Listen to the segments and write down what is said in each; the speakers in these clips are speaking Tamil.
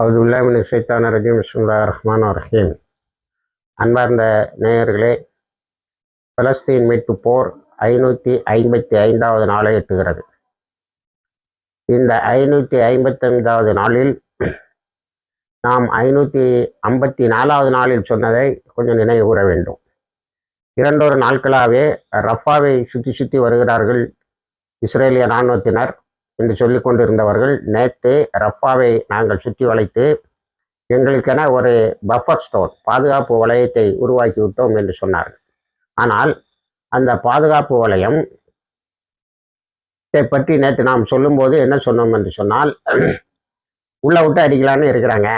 அவதுல்லாமின் சைத்தான ரஜீம் பிஸ்மில்லா ரஹ்மான் ரஹீம். அன்பார்ந்த நேயர்களே பலஸ்தீன் மீட்பு போர் ஐநூற்றி ஐம்பத்தி ஐந்தாவது நாளை எட்டுகிறது. இந்த ஐநூற்றி ஐம்பத்தைந்தாவது நாளில் நாம் ஐநூற்றி ஐம்பத்தி நாலாவது நாளில் சொன்னதை கொஞ்சம் நினைவு கூற வேண்டும். இரண்டொரு நாட்களாகவே ரஃபாவை சுற்றி சுற்றி வருகிறார்கள் இஸ்ரேலிய இராணுவத்தினர். என்று சொல்லிக் கொண்டிருந்தவர்கள் நேற்று ரஃபாவை நாங்கள் சுற்றி வளைத்து எங்களுக்கென ஒரு பஃபர் ஸ்டோன் பாதுகாப்பு வளையத்தை உருவாக்கி விட்டோம் என்று சொன்னார்கள். ஆனால் அந்த பாதுகாப்பு வளையம் இதை பற்றி நேற்று நாம் சொல்லும்போது என்ன சொன்னோம் என்று சொன்னால் உள்ள விட்டு அடிக்கலான்னு இருக்கிறாங்க.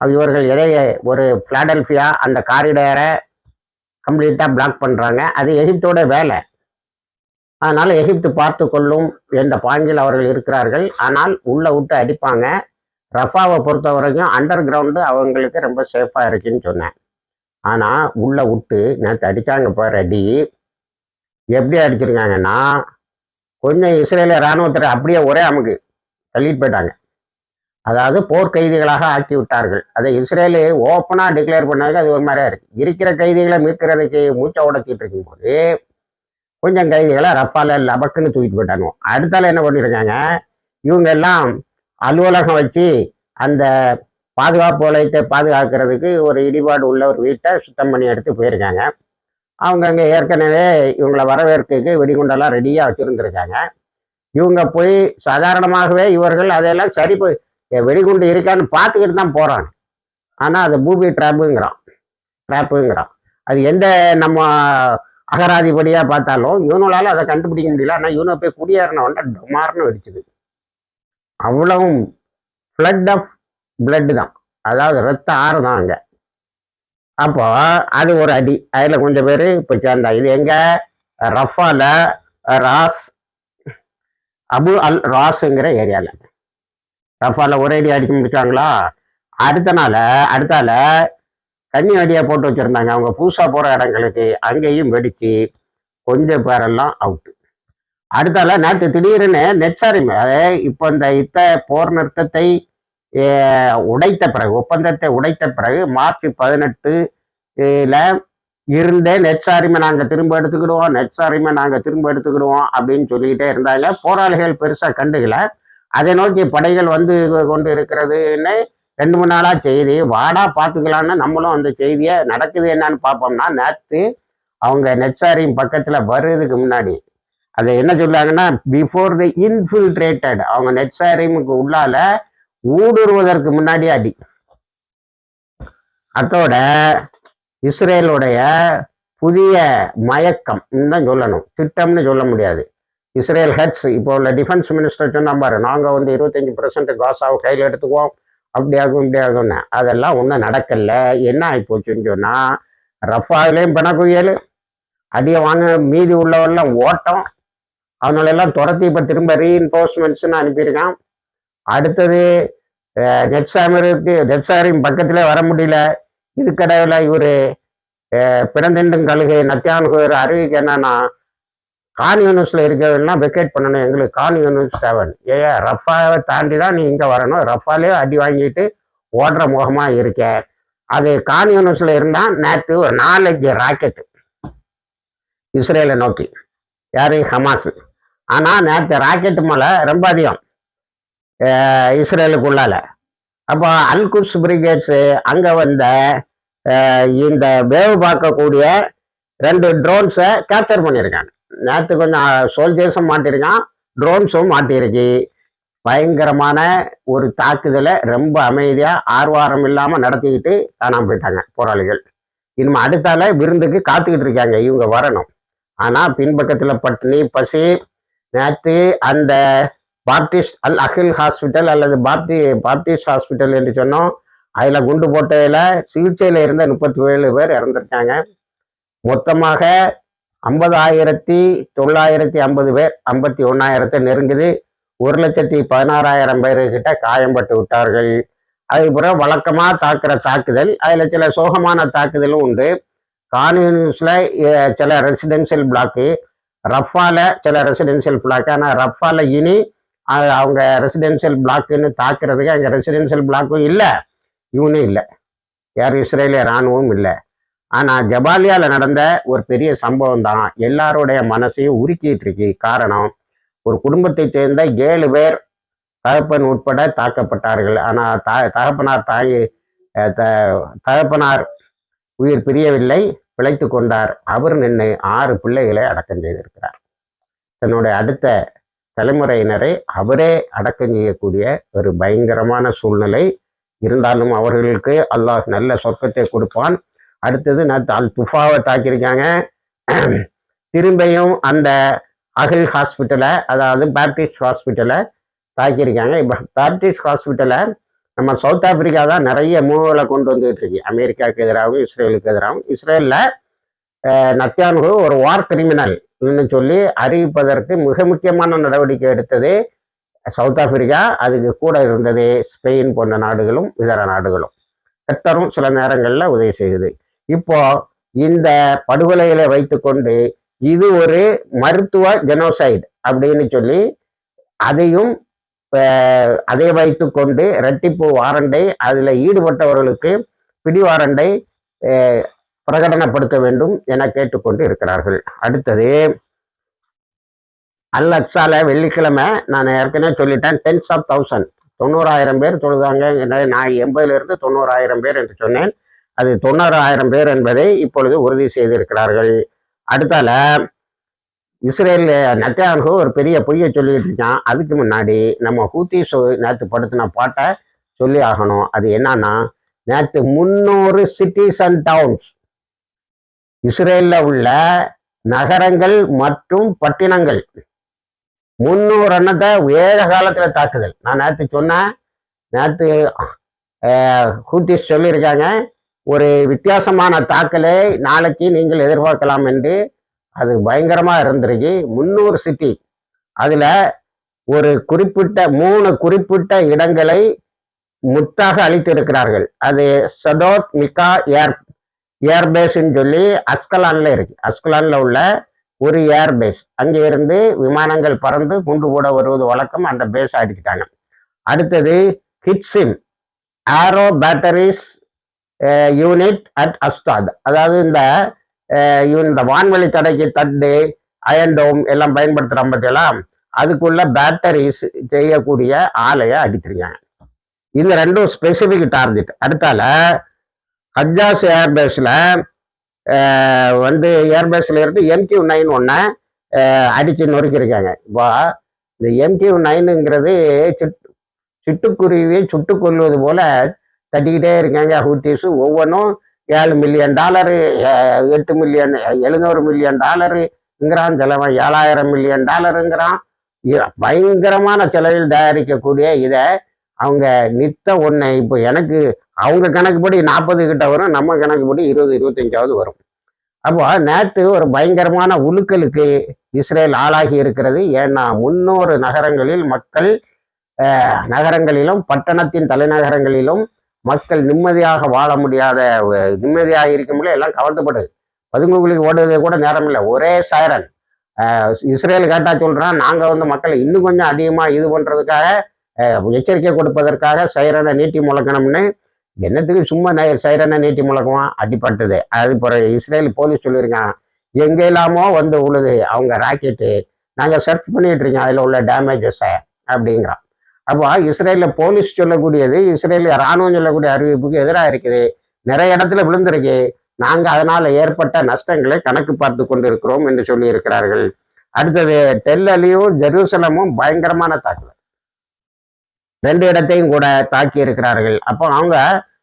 இவர்கள் எதை ஒரு பிளாடல்ஃபியா அந்த காரிடரை கம்ப்ளீட்டாக பிளாக் பண்ணுறாங்க அது எகிப்தோட வேலை. அதனால் எகிப்து பார்த்து கொள்ளும் என்ற பாங்கில் அவர்கள் இருக்கிறார்கள். ஆனால் உள்ளே விட்டு அடிப்பாங்க. ரஃபாவை பொறுத்த வரைக்கும் அண்டர் கிரவுண்டு அவங்களுக்கு ரொம்ப சேஃபாக இருக்குன்னு சொன்னேன். ஆனால் உள்ளே விட்டு நேற்று அடித்தாங்க பாரு அடி. எப்படி அடிச்சிருக்காங்கன்னா கொஞ்சம் இஸ்ரேலிய இராணுவத்தில் அப்படியே ஒரே அமுக்கு தள்ளிட்டு போயிட்டாங்க. அதாவது போர் கைதிகளாக ஆக்கி விட்டார்கள். அதை இஸ்ரேலு ஓப்பனாக டிக்ளேர் பண்ணதுக்கு அது ஒரு மாதிரியா இருக்குது இருக்கிற கைதிகளை மீட்கிறதுக்கு மூச்சை உடச்சிட்டு இருக்கும்போது கொஞ்சம் கைதிகளை ரப்பால லபக்குன்னு தூக்கிட்டு போயிட்டாங்க. அடுத்தால என்ன பண்ணியிருக்காங்க இவங்க எல்லாம் அலுவலகம் வச்சு அந்த பாதுகாப்பு வளையத்தை பாதுகாக்கிறதுக்கு ஒரு இடிபாடு உள்ள ஒரு வீட்டை சுத்தம் பண்ணி எடுத்து போயிருக்காங்க. அவங்க அங்கே ஏற்கனவே இவங்களை வரவேற்கிறதுக்கு வெடிகுண்டெல்லாம் ரெடியாக வச்சுருந்துருக்காங்க. இவங்க போய் சாதாரணமாகவே இவர்கள் அதையெல்லாம் சரி போய் வெடிகுண்டு இருக்கான்னு பார்த்துக்கிட்டு தான் போகிறாங்க ஆனால் அது பூபி ட்ராப்புங்கிறான் ட்ராப்புங்கிறான் அது எந்த நம்ம அகராதிபடியாக பார்த்தாலும் இவனுளால அதை கண்டுபிடிக்க முடியல. ஆனால் இவனை போய் குடியேறினவன்ட டொமார்னு வெடிச்சுது. அவ்வளவும் ஃப்ளட் ஆஃப் பிளட்டு தான். அதாவது ரத்த ஆறு தான் அங்கே. அப்போ அது ஒரு அடி. அதில் கொஞ்சம் பேர் இப்போ சேர்ந்தா. இது எங்கே? ரஃபால ராஸ் அபு அல் ராஸுங்கிற ஏரியாவில் ரஃபால ஒரே அடி அடிக்க முடிச்சாங்களா? அடுத்த நாள் அடுத்தால கன்னி வழியாக போட்டு வச்சுருந்தாங்க. அவங்க புதுசாக போகிற இடங்களுக்கு அங்கேயும் வெடித்து கொஞ்சம் பேரெல்லாம் அவுட்டு அடுத்தால நேற்று திடீர்னு நெட்சாரிமை அதாவது இப்போ இந்த இத்த போர் நிறுத்தத்தை உடைத்த பிறகு ஒப்பந்தத்தை உடைத்த பிறகு மார்ச் பதினெட்டுல இருந்தே நெட்சாரிமை நாங்கள் திரும்ப எடுத்துக்கிடுவோம் நெட்சாரிமை நாங்கள் திரும்ப எடுத்துக்கிடுவோம் அப்படின்னு சொல்லிக்கிட்டே இருந்தாங்க. போராளிகள் பெருசாக கண்டுகளை அதை நோக்கி படைகள் வந்து கொண்டு இருக்கிறதுன்னு ரெண்டு மூணு நாளாக செய்தி வாடா பார்த்துக்கலான்னு நம்மளும் அந்த செய்தியை நடக்குது என்னன்னு பார்ப்போம்னா நேற்று அவங்க நெச்சாரியும் பக்கத்தில் வர்றதுக்கு முன்னாடி அதை என்ன சொல்லுவாங்கன்னா பிஃபோர் தி இன்ஃபில்ட்ரேட்டட் அவங்க நெட்சாரிமுக்கு உள்ளால ஊடுருவதற்கு முன்னாடி அடி. அதோட இஸ்ரேலுடைய புதிய மயக்கம் தான் சொல்லணும். திட்டம்னு சொல்ல முடியாது. இஸ்ரேல் ஹெட்ஸ் இப்போ உள்ள டிஃபென்ஸ் மினிஸ்டர் சொன்னா பாரு நாங்கள் வந்து இருபத்தஞ்சி பர்சன்ட் காசாவை கையில் எடுத்துக்குவோம். அப்படி ஆகும் இப்படி ஆகும்னு. அதெல்லாம் ஒன்றும் நடக்கல. என்ன ஆகிப்போச்சுன்னு சொன்னால் ரஃபாவிலையும் பிணக்குயல் அடியை வாங்க மீதி உள்ளவெல்லாம் ஓட்டம். அவங்கள எல்லாம் துரத்தி இப்போ திரும்ப ரீஎன்ஃபோர்ஸ்மெண்ட்ஸ்னு அனுப்பியிருக்கான். அடுத்தது நெட்சாமருக்கு நெட்சாரின் பக்கத்தில் வர முடியல. இதுக்கடையில் இவர் பிறந்தெண்டும் கழுகை நத்தியானுகர் அறிவிக்க என்னன்னா கான் யூனிவர்ஸில் இருக்கிறவெல்லாம் வெக்கேட் பண்ணணும். எங்களுக்கு கான் யூனிவர்ஸ் தேவன் ஏயா ரஃபாவை தாண்டி தான் நீ இங்கே வரணும். ரஃபாலே அடி வாங்கிட்டு ஓடுற முகமாக இருக்க. அது கான் யூனிவர்ஸில் இருந்தால் நேற்று ஒரு நாலஞ்சு ராக்கெட்டு இஸ்ரேலை நோக்கி. யாரு? ஹமாஸ். ஆனால் நேற்று ராக்கெட்டு மலை ரொம்ப அதிகம். அஹ் இஸ்ரேலுக்குள்ளால அப்போ அல்குஸ் பிரிகேட்ஸு அங்கே வந்த இந்த வேவு பார்க்கக்கூடிய ரெண்டு ட்ரோன்ஸை கேப்சர் பண்ணியிருக்காங்க. நேற்று கொஞ்சம் சோல்ஜர்ஸும் மாட்டிருக்கான். ட்ரோன்ஸும் மாட்டிருக்கு. பயங்கரமான ஒரு தாக்குதலை ரொம்ப அமைதியாக ஆர்வாரம் இல்லாமல் நடத்திக்கிட்டு காணாமல் போயிட்டாங்க போராளிகள். இனிமேல் அடுத்தால விருந்துக்கு காத்துக்கிட்டு இருக்காங்க இவங்க வரணும். ஆனால் பின்பக்கத்தில் பட்டினி பசி நேற்று அந்த பாப்டிஸ்ட் அல் அகில் ஹாஸ்பிட்டல் அல்லது பாப்டி பாப்டிஸ்ட் ஹாஸ்பிட்டல் என்று சொன்னோம். அதில் குண்டு போட்டதில் சிகிச்சையில் இருந்த முப்பத்தி ஏழு பேர் இறந்துருக்காங்க. மொத்தமாக ஐம்பதாயிரத்தி தொள்ளாயிரத்தி ஐம்பது பேர் ஐம்பத்தி ஒன்றாயிரத்தை நெருங்குது. ஒரு லட்சத்தி பதினாறாயிரம் பேர்கிட்ட காயம்பட்டு விட்டார்கள். அதுக்கப்புறம் வழக்கமாக தாக்குற தாக்குதல் அதில் சில சோகமான தாக்குதலும் உண்டு. கான்யூன்ஸில் சில ரெசிடென்ஷியல் பிளாக்கு ரஃபால சில ரெசிடென்ஷியல் பிளாக் ஆனால் ரஃபால இனி அவங்க ரெசிடென்ஷியல் பிளாக்குன்னு தாக்குறதுக்கு அங்கே ரெசிடென்ஷியல் பிளாக்கும் இல்லை. இவனும் இல்லை. யார்? இஸ்ரேலிய இராணுவம் இல்லை. ஆனால் ஜபாலியாவில் நடந்த ஒரு பெரிய சம்பவம் தான் எல்லாருடைய மனசையும் உருக்கிட்டு இருக்கு. காரணம் ஒரு குடும்பத்தைச் சேர்ந்த ஏழு பேர் தகப்பன் உட்பட தாக்கப்பட்டார்கள். ஆனால் த தகப்பனார் தாய் த- தகப்பனார் உயிர் பிரியவில்லை பிழைத்து கொண்டார். அவர் நின்று ஆறு பிள்ளைகளை அடக்கம் செய்திருக்கிறார். தன்னுடைய அடுத்த தலைமுறையினரை அவரே அடக்கம் செய்யக்கூடிய ஒரு பயங்கரமான சூழ்நிலை. இருந்தாலும் அவர்களுக்கு அல்லாஹ் நல்ல சொர்க்கத்தை கொடுப்பான். அடுத்தது நான் அல் துஃபாவை தாக்கியிருக்காங்க. திரும்பியும் அந்த அகில் ஹாஸ்பிட்டலை அதாவது பேப்டிஸ்ட் ஹாஸ்பிட்டலை தாக்கியிருக்காங்க. இப்போ பேப்டிஸ்ட் ஹாஸ்பிட்டலை நம்ம சவுத் ஆப்பிரிக்கா தான் நிறைய மூவலை கொண்டு வந்துகிட்டு இருக்கு அமெரிக்காவுக்கு எதிராகவும் இஸ்ரேலுக்கு எதிராகவும். இஸ்ரேலில் நத்தியானு ஒரு வார் கிரிமினல் சொல்லி அறிவிப்பதற்கு மிக முக்கியமான நடவடிக்கை எடுத்தது சவுத் ஆப்பிரிக்கா. அதுக்கு கூட இருந்தது ஸ்பெயின் போன்ற நாடுகளும் இதர நாடுகளும். கத்தரும் சில நேரங்களில் உதவி செய்யுது இப்போ இந்த படுகொலைகளை வைத்துக்கொண்டு இது ஒரு மருத்துவ ஜெனோசைடு அப்படின்னு சொல்லி அதையும் அதை அதை வைத்துக்கொண்டு ரெட்டிப்பு வாரண்டை அதில் ஈடுபட்டவர்களுக்கு பிடி வாரண்டை பிரகடனப்படுத்த வேண்டும் என கேட்டுக்கொண்டு இருக்கிறார்கள். அடுத்தது அல் அக்ஸால வெள்ளிக்கிழமை நான் ஏற்கனவே சொல்லிட்டேன் டென்ஸ் ஆஃப் தௌசண்ட் தொண்ணூறாயிரம் பேர் தொழுதாங்க. நான் எண்பதுலேருந்து தொண்ணூறாயிரம் பேர் என்று சொன்னேன். அது தொண்ணூறாயிரம் பேர் என்பதை இப்பொழுது உறுதி செய்திருக்கிறார்கள். அடுத்தால இஸ்ரேல் நத்தியான்கு ஒரு பெரிய பொய்யை சொல்லிட்டு இருக்கான். அதுக்கு முன்னாடி நம்ம ஹூத்திஸ் நேற்று படுத்தின பாட்டை சொல்லி ஆகணும். அது என்னன்னா நேற்று முந்நூறு சிட்டிஸ் அண்ட் டவுன்ஸ் இஸ்ரேலில் உள்ள நகரங்கள் மற்றும் பட்டினங்கள் முந்நூறு எண்ணத்தை வேத காலத்தில் தாக்குதல். நான் நேற்று சொன்னேன் நேற்று ஹூத்திஸ் சொல்லியிருக்காங்க ஒரு வித்தியாசமான தாக்கலை நாளைக்கு நீங்கள் எதிர்பார்க்கலாம் என்று அது பயங்கரமாக இருந்திருக்கு. முன்னூறு சிட்டி. அதில் ஒரு குறிப்பிட்ட மூணு குறிப்பிட்ட இடங்களை முத்தாக அளித்திருக்கிறார்கள் அது சடோத் மிகா ஏர் ஏர்பேஸ்ன்னு சொல்லி அஸ்கலான்ல இருக்கு. அஸ்கலான்ல உள்ள ஒரு ஏர்பேஸ் அங்கே இருந்து விமானங்கள் பறந்து குண்டு கூட வருவது வழக்கம் அந்த பேஸ் அடிச்சிட்டாங்க அடுத்தது ஹிட்ஸின் arrow batteries unit at Ashdod அதாவது இந்த இந்த வான்வெளி தடைக்கு தட்டு அயன்டோம் எல்லாம் பயன்படுத்துகிற பார்த்தீங்களா அதுக்குள்ள பேட்டரிஸ் செய்யக்கூடிய ஆலையை அடித்திருக்காங்க. இந்த ரெண்டும் ஸ்பெசிஃபிக் டார்கெட் அடுத்தால ஹஜாஸ் ஏர்பேஸில் வந்து ஏர்பேஸில் இருந்து எம்கியூ நைன் ஒன்றை அடித்து நொறுக்கியிருக்காங்க. இப்போ இந்த எம்கியூ நைனுங்கிறது சிட் சிட்டுக்குருவியை சுட்டுக்கொள்வது போல கட்டிக்கிட்டே இருக்காங்க. ஹூத்திஸு ஒவ்வொன்றும் ஏழு மில்லியன் டாலரு எட்டு மில்லியன் எழுநூறு மில்லியன் டாலருங்கிறான் செலவன் ஏழாயிரம் மில்லியன் டாலருங்கிறான் பயங்கரமான செலவில் தயாரிக்கக்கூடிய இதை அவங்க நித்த ஒன்றை இப்போ எனக்கு அவங்க கணக்குப்படி நாற்பது கிட்ட வரும் நம்ம கணக்குப்படி இருபது இருபத்தஞ்சாவது வரும். அப்போ நேற்று ஒரு பயங்கரமான உலுக்கலுக்கு இஸ்ரேல் ஆளாகி இருக்கிறது. ஏன்னா முன்னூறு நகரங்களில் மக்கள் நகரங்களிலும் பட்டணத்தின் தலைநகரங்களிலும் மக்கள் நிம்மதியாக வாழ முடியாத நிம்மதியாக இருக்க முடியல எல்லாம் கவர்ந்தப்படுது பதுங்குகளுக்கு ஓடுறது கூட நேரம் இல்லை. ஒரே சைரன் இஸ்ரேல் கேட்டா சொல்றான் நாங்கள் வந்து மக்களை இன்னும் கொஞ்சம் அதிகமாக இது பண்ணுறதுக்காக எச்சரிக்கை கொடுப்பதற்காக சைரனை நீட்டி முழக்கணும்னு என்னத்துக்கு சும்மா சைரனை நீட்டி முழக்குவான்? அடிப்பட்டது அது பிறகு இஸ்ரேல் போலீஸ் சொல்லியிருக்கான் எங்கே இல்லாமோ வந்து உழுது. அவங்க ராக்கெட்டு நாங்கள் சர்ச் பண்ணிட்டு இருக்கோம். அதில் உள்ள டேமேஜஸை அப்படிங்கிறான். அப்போ இஸ்ரேலில் போலீஸ் சொல்லக்கூடியது இஸ்ரேலில் ராணுவம் சொல்லக்கூடிய அறிவிப்புக்கு எதிராக இருக்குது. நிறைய இடத்துல விழுந்திருக்கு. நாங்க அதனால ஏற்பட்ட நஷ்டங்களை கணக்கு பார்த்து கொண்டிருக்கிறோம் என்று சொல்லி இருக்கிறார்கள் அடுத்தது டெல்லலியும் ஜெருசலமும் பயங்கரமான தாக்குதல். ரெண்டு இடத்தையும் கூட தாக்கி இருக்கிறார்கள் அப்போ அவங்க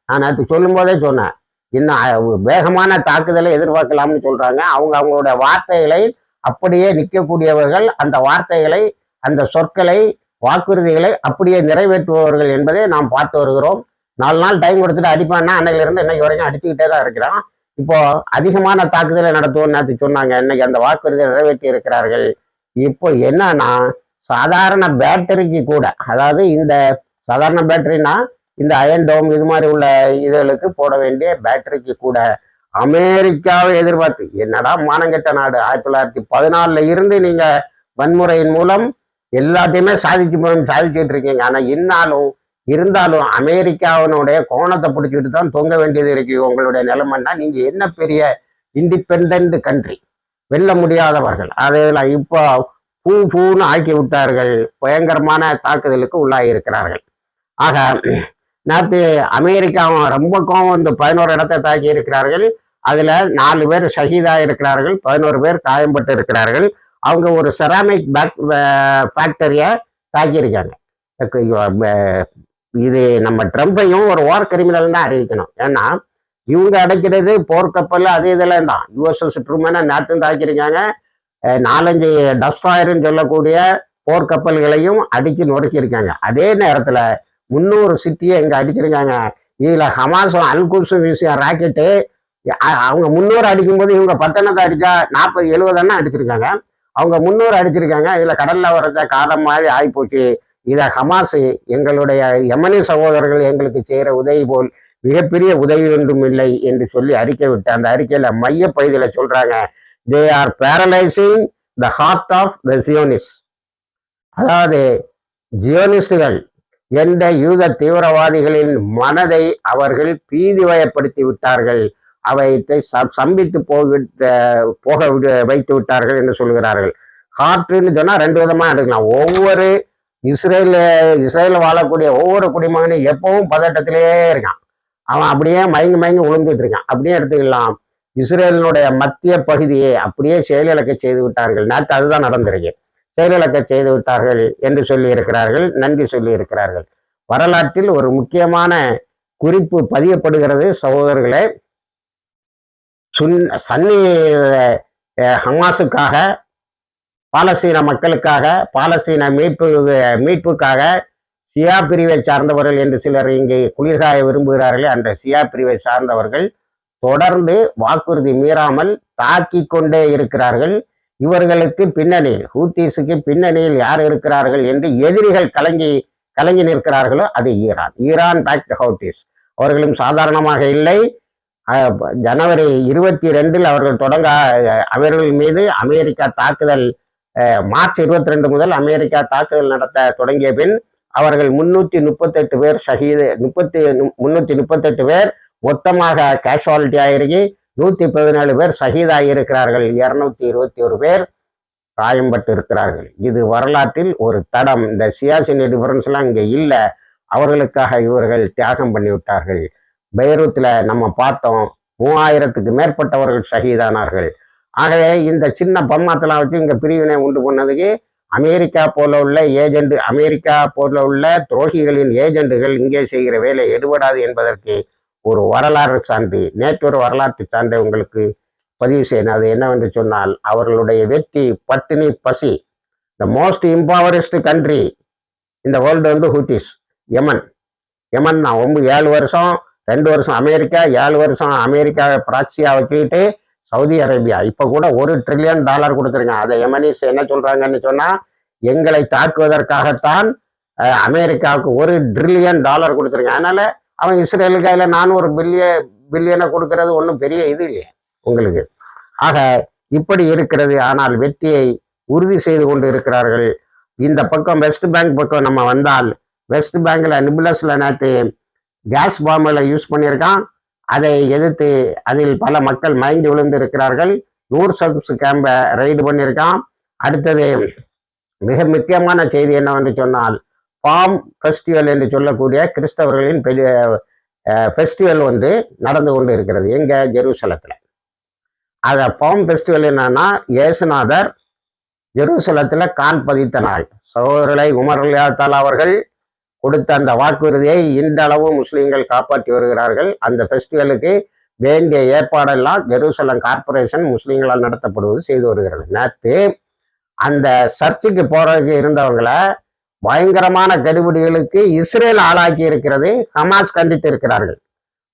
நான் நேற்று சொல்லும்போதே சொன்னேன். இன்னும் வேகமான தாக்குதலை எதிர்பார்க்கலாம்னு சொல்றாங்க. அவங்க அவங்களுடைய வார்த்தைகளை அப்படியே நிற்கக்கூடியவர்கள் அந்த வார்த்தைகளை அந்த சொற்களை வாக்குறுதிகளை அப்படியே நிறைவேற்றுபவர்கள் என்பதை நாம் பார்த்து வருகிறோம். நாலு நாள் டைம் கொடுத்துட்டு அடிப்பான்னா அன்னையில இருந்து இன்னைக்கு வரைக்கும் அடிச்சுக்கிட்டே தான் இருக்கிறான். இப்போ அதிகமான தாக்குதலை நடத்துவோம் நேற்று சொன்னாங்க. இன்னைக்கு அந்த வாக்குறுதியை நிறைவேற்றி இருக்கிறார்கள். இப்போ என்னன்னா சாதாரண பேட்டரிக்கு கூட அதாவது இந்த சாதாரண பேட்டரினா இந்த அயன் டோம் இது மாதிரி உள்ள இதுகளுக்கு போட வேண்டிய பேட்டரிக்கு கூட அமெரிக்காவை எதிர்பார்த்து என்னடா மானங்கெட்ட நாடு? ஆயிரத்தி தொள்ளாயிரத்தி பதினாலுல இருந்து நீங்க வன்முறையின் மூலம் எல்லாத்தையுமே சாதிச்சு போகணும் சாதிச்சுட்டு இருக்கீங்க. ஆனா இன்னாலும் இருந்தாலும் அமெரிக்காவினுடைய கோணத்தை பிடிச்சிட்டு தான் தொங்க வேண்டியது இருக்கு. உங்களுடைய நிலைமைன்னா நீங்க என்ன பெரிய இண்டிபெண்ட் கண்ட்ரி வெல்ல முடியாதவர்கள். அதில் இப்போ பூ பூன்னு ஆக்கி விட்டார்கள். பயங்கரமான தாக்குதலுக்கு உள்ளாகியிருக்கிறார்கள் ஆக நேற்று அமெரிக்காவும் ரொம்ப கோவம் வந்து பதினோரு இடத்தை தாக்கி இருக்கிறார்கள். அதுல நாலு பேர் ஷஹீதா இருக்கிறார்கள். பதினோரு பேர் காயம்பட்டு இருக்கிறார்கள். அவங்க ஒரு செராமிக் பேக் ஃபேக்டரியை தாக்கியிருக்காங்க. இது நம்ம ட்ரம்பையும் ஒரு வார் கிரிமினல் தான் அறிவிக்கணும். ஏன்னா இவங்க அடைக்கிறது போர்க்கப்பல் அது இதெல்லாம் தான். யுஎஸ்எஸ் ட்ரூமனை நேற்றும் தாக்கியிருக்காங்க. நாலஞ்சு டஸ்டாயர்னு சொல்லக்கூடிய போர்க்கப்பல்களையும் அடிச்சு நொறுக்கியிருக்காங்க. அதே நேரத்தில் முந்நூறு சிட்டியை இங்கே அடிச்சிருக்காங்க. இதில் ஹமாஸும் அல்குல்ஸும் வீசிய ராக்கெட்டு அவங்க முந்நூறு அடிக்கும்போது இவங்க பத்தனத்தை அடித்தா நாற்பது எழுபதுன்னா அடிச்சிருக்காங்க. அவங்க முன்னோர் அடிச்சிருக்காங்க. இதில் கடலில் வர்றத காலம் மாதிரி ஆகிப்போச்சு இதை ஹமாஸ் எங்களுடைய யமனி சகோதரர்கள் எங்களுக்கு செய்கிற உதவி போல் மிகப்பெரிய உதவி ஒன்றும் இல்லை என்று சொல்லி அறிக்கை விட்டு அந்த அறிக்கையில் மைய பகுதியில் சொல்றாங்க. They are paralysing the heart of the Zionist அதாவது ஜியோனிஸ்டுகள் என்ற யூத தீவிரவாதிகளின் மனதை அவர்கள் பீதிவயப்படுத்தி விட்டார்கள். அவைத்தை ச- சம்பித்து போய்விட்ட போக வைத்து விட்டார்கள் என்று சொல்கிறார்கள். ஹார்ட்னு சொன்னால் ரெண்டு விதமாக எடுக்கலாம். ஒவ்வொரு இஸ்ரேல் இஸ்ரேலில் வாழக்கூடிய ஒவ்வொரு குடிமகனும் எப்பவும் பதட்டத்திலேயே இருக்கான். அவன் அப்படியே மயங்கி மயங்கி விழுந்துட்டு இருக்கான். அப்படியே எடுத்துக்கலாம். இஸ்ரேலினுடைய மத்திய பகுதியை அப்படியே செயலிழக்க செய்து விட்டார்கள். நேற்று அதுதான் நடந்திருக்கு. செயலிழக்க செய்து விட்டார்கள் என்று சொல்லி இருக்கிறார்கள். நன்றி சொல்லி இருக்கிறார்கள். வரலாற்றில் ஒரு முக்கியமான குறிப்பு பதியப்படுகிறது. சகோதரர்களே சுன் சன்னி ஹமாஸுக்காக பாலஸ்தீன மக்களுக்காக பாலஸ்தீன மீட்பு மீட்புக்காக சியா பிரிவை சார்ந்தவர்கள் என்று சிலர் இங்கே குளிர்காய விரும்புகிறார்களே அந்த சியா பிரிவை சார்ந்தவர்கள் தொடர்ந்து வாக்குறுதி மீறாமல் தாக்கி கொண்டே இருக்கிறார்கள். இவர்களுக்கு பின்னணியில் ஹூத்தீஸுக்கு பின்னணியில் யார் இருக்கிறார்கள் என்று எதிரிகள் கலங்கி கலங்கி நிற்கிறார்களோ அது ஈரான். ஈரான் பேக் ஹவுத்தீஸ் அவர்களும் சாதாரணமாக இல்லை. ஜனவரி இருபத்தி ரெண்டில் அவர்கள் தொடங்க அவர்கள் மீது அமெரிக்கா தாக்குதல் மார்ச் இருபத்தி ரெண்டு முதல் அமெரிக்கா தாக்குதல் நடத்த தொடங்கிய பின் அவர்கள் முன்னூற்றி முப்பத்தெட்டு பேர் ஷஹீது முப்பத்தி முன்னூற்றி முப்பத்தெட்டு பேர் மொத்தமாக கேஷுவாலிட்டி ஆகிருக்கி நூற்றி பதினேழு பேர் ஷஹீதாகி இருக்கிறார்கள் இரநூத்தி இருபத்தி ஒரு பேர் காயம்பட்டு இருக்கிறார்கள் இது வரலாற்றில் ஒரு தடம். இந்த சியாசின் டிஃபரன்ஸ்லாம் இங்கே இல்லை. அவர்களுக்காக இவர்கள் தியாகம் பண்ணிவிட்டார்கள். பைரூத்தில் நம்ம பார்த்தோம் மூவாயிரத்துக்கு மேற்பட்டவர்கள் ஷஹீதானார்கள். ஆகவே இந்த சின்ன பம்மாத்தெல்லாம் வச்சு இங்கே பிரிவினை உண்டு பண்ணதுக்கு அமெரிக்கா போல உள்ள ஏஜெண்டு அமெரிக்கா போல உள்ள துரோகிகளின் ஏஜெண்டுகள் இங்கே செய்கிற வேலை எடுபடாது என்பதற்கு ஒரு வரலாறு சான்று நேற்று ஒரு வரலாற்று சான்றை உங்களுக்கு பதிவு செய்யணும் அது என்னவென்று சொன்னால் அவர்களுடைய வெற்றி பட்டினி பசி த மோஸ்ட் இம்பவரிஸ்ட் கண்ட்ரி இந்த வேர்ல்டு வந்து ஹூத்திஸ் யமன். யமன் நான் ரொம்ப ஏழு வருஷம் ரெண்டு வருஷம் அமெரிக்கா ஏழு வருஷம் அமெரிக்காவை பிராக்சியாக வச்சுக்கிட்டு சவுதி அரேபியா. இப்போ கூட ஒரு ட்ரில்லியன் டாலர் கொடுத்துருங்க. அதை எமனிஸ் என்ன சொல்கிறாங்கன்னு சொன்னால் எங்களை தாக்குவதற்காகத்தான் அமெரிக்காவுக்கு ஒரு ட்ரில்லியன் டாலர் கொடுத்துருங்க. அதனால் அவன் இஸ்ரேலு கையில் நானூறு பில்லிய பில்லியனை கொடுக்கறது ஒன்றும் பெரிய இது இல்லையே உங்களுக்கு. ஆக இப்படி இருக்கிறது. ஆனால் வெற்றியை உறுதி செய்து கொண்டு இருக்கிறார்கள். இந்த பக்கம் வெஸ்ட் பேங்க் பக்கம் நம்ம வந்தால் வெஸ்ட் பேங்கில் நிபுலஸில் நேற்று கேஸ் பாம்பில் யூஸ் பண்ணியிருக்கான். அதை எதிர்த்து அதில் பல மக்கள் மயங்கி விழுந்து இருக்கிறார்கள். நூறு சப்ஸ் கேம்பை ரைடு பண்ணியிருக்கான். அடுத்தது மிக முக்கியமான செய்தி என்னவென்று சொன்னால் பாம் ஃபெஸ்டிவல் என்று சொல்லக்கூடிய கிறிஸ்தவர்களின் பெரிய ஃபெஸ்டிவல் வந்து நடந்து கொண்டு இருக்கிறது எங்கே? ஜெருசலத்தில். அதை பாம் ஃபெஸ்டிவல் என்னன்னா இயேசுநாதர் ஜெருசலத்தில் கான் பதித்த நாள். சகோதரர்களை உமர் அலியாத்தால் அவர்கள் கொடுத்த அந்த வாக்குறுதியை இன்றளவு முஸ்லீம்கள் காப்பாற்றி வருகிறார்கள். அந்த ஃபெஸ்டிவலுக்கு வேண்டிய ஏற்பாடெல்லாம் ஜெருசலம் கார்ப்பரேஷன் முஸ்லீம்களால் நடத்தப்படுவது செய்து வருகிறது. நேற்று அந்த சர்ச்சுக்கு போறதுக்கு இருந்தவங்கள பயங்கரமான கெடுபிடிகளுக்கு இஸ்ரேல் ஆளாக்கி இருக்கிறது ஹமாஸ் கண்டித்து இருக்கிறார்கள்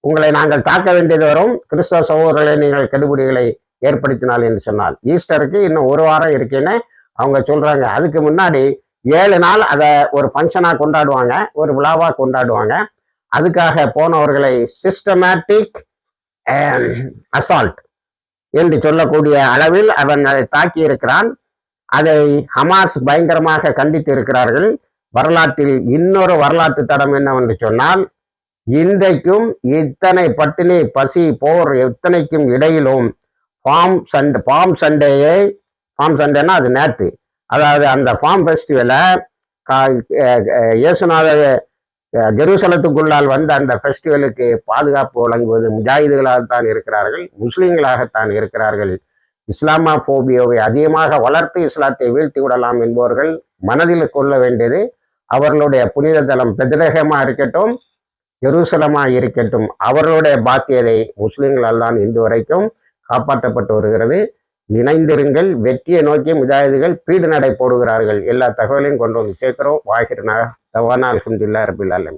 உங்களை நாங்கள் தாக்க வேண்டியது வரும். கிறிஸ்தவ சகோதரர்களை நீங்கள் கெடுபிடிகளை ஏற்படுத்தினால் என்று சொன்னால் ஈஸ்டருக்கு இன்னும் ஒரு வாரம் இருக்கேன்னு அவங்க சொல்றாங்க. அதுக்கு முன்னாடி ஏழு நாள் அதை ஒரு ஃபங்க்ஷனாக கொண்டாடுவாங்க ஒரு விழாவாக கொண்டாடுவாங்க. அதுக்காக போனவர்களை சிஸ்டமேட்டிக் அசால்ட் என்று சொல்லக்கூடிய அளவில் அவன் அதை தாக்கி இருக்கிறான். அதை ஹமாஸ் பயங்கரமாக கண்டித்து இருக்கிறார்கள். வரலாற்றில் இன்னொரு வரலாற்று தடம் என்னவென்று சொன்னால் இன்றைக்கும் இத்தனை பட்டினி பசி போர் இத்தனைக்கும் இடையிலும் ஃபார்ம் சண்டே ஃபார்ம் சண்டேயை ஃபார்ம் சண்டேன்னா அது நேற்று அதாவது அந்த ஃபார்ம் ஃபெஸ்டிவலை இயேசுநாத ஜெருசலத்துக்குள்ளால் வந்த அந்த ஃபெஸ்டிவலுக்கு பாதுகாப்பு வழங்குவது முஜாஹிதுகளாகத்தான் இருக்கிறார்கள் முஸ்லீம்களாகத்தான் இருக்கிறார்கள். இஸ்லாமா போபியோவை அதிகமாக வளர்த்து இஸ்லாத்தை வீழ்த்தி விடலாம் என்பவர்கள் மனதில் கொள்ள வேண்டியது அவர்களுடைய புனித தலம் பெத்ரகமா இருக்கட்டும் ஜெருசலமாக இருக்கட்டும். அவர்களுடைய பாக்கியதை முஸ்லீம்களால் தான் இன்று வரைக்கும் காப்பாற்றப்பட்டு வருகிறது. இணைந்திருங்கள் வெற்றியை நோக்கி முஜாஹிதுகள் பீடு நடை போடுகிறார்கள். எல்லா தகவலையும் கொண்டு வந்து சேர்க்கிறோம். வாகிரனா தவானா அலமதுல்லா ரபில் ஆலமீன்.